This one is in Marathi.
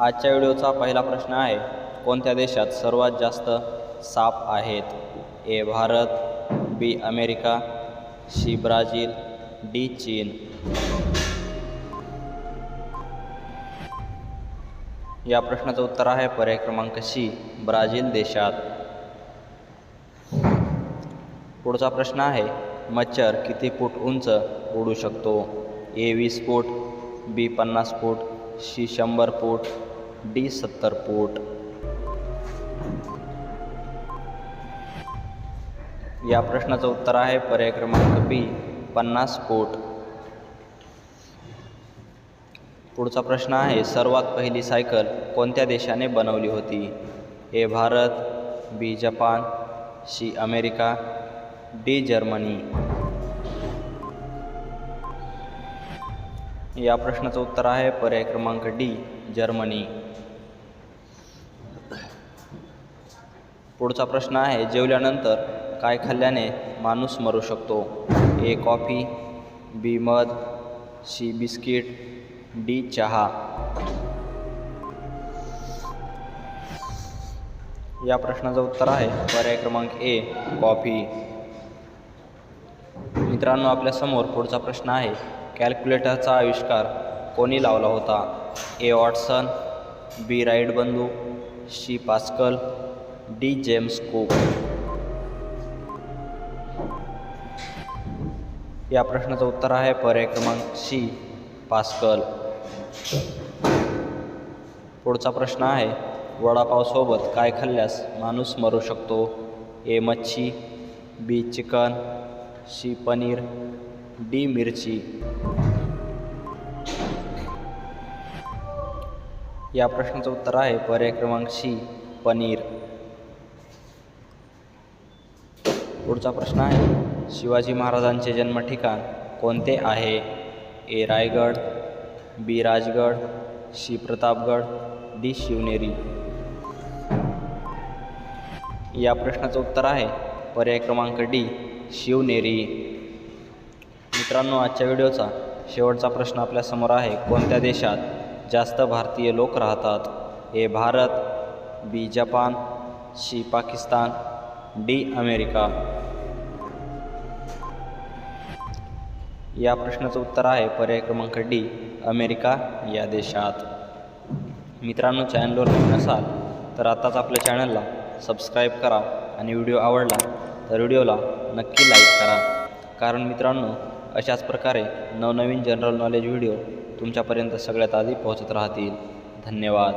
आजच्या व्हिडिओचा पहिला प्रश्न आहे कोणत्या देशात सर्वात जास्त साप आहेत? A Bharat B America C Brazil D चीन. या प्रश्नाचं उत्तर आहे पर्याय क्रमांक सी ब्राझील देशात. पुढचा प्रश्न आहे मच्छर किती फूट उंच उडू शकतो? ए वीस फूट बी पन्नास फूट सी शंभर पोट डी सत्तर फूट या प्रश्नाचं उत्तर आहे पर्याय क्रमांक बी पन्नास पोट. पुढचा प्रश्न आहे सर्वात पहिली सायकल कोणत्या देशाने बनवली होती? A Bharat B Japan C America D Germany. या प्रश्नाचं उत्तर आहे पर्याय क्रमांक डी जर्मनी. पुढचा प्रश्न आहे जेवल्यानंतर काय खाल्ल्याने माणूस मरू शकतो? ए कॉफी बी मध सी बिस्किट डी चहा. या प्रश्नाचं उत्तर आहे पर्याय क्रमांक ए कॉफी. मित्रांनो आपल्यासमोर पुढचा प्रश्न आहे कॅल्क्युलेटरचा आविष्कार कोणी लावला होता? ए. Watson B. राईट बंधू C Pascal D. James Cook. या प्रश्नाचं उत्तर आहे पर्याय क्रमांक सी पास्कल. पुढचा प्रश्न आहे वडापावसोबत काय खाल्ल्यास माणूस मरू शकतो? ए. मच्छी B. Chicken C. Paneer D मिरची. या प्रश्नाचं उत्तर आहे पर्याय क्रमांक सी पनीर. पुढचा प्रश्न आहे शिवाजी महाराजांचे जन्म ठिकाण कोणते आहे? A Raigad B Rajgad C Pratapgad D Shivneri. या प्रश्नाचं उत्तर आहे पर्याय क्रमांक डी शिवनेरी. मित्रांनो आजच्या व्हिडिओचा शेवटचा प्रश्न आपल्यासमोर आहे कोणत्या देशात जास्त भारतीय लोक राहतात? A Bharat B Japan C Pakistan D America. या प्रश्नाचं उत्तर आहे पर्याय क्रमांक डी अमेरिका या देशात. मित्रांनो चॅनलवर नवीन असाल तर आताच आपल्या चॅनलला सबस्क्राईब करा आणि व्हिडिओ आवडला तर व्हिडिओला नक्की लाईक करा. कारण मित्रांनो अशाच प्रकारे नवनवीन जनरल नॉलेज व्हिडिओ तुमच्यापर्यंत सगळ्यात आधी पोहोचत राहतील. धन्यवाद.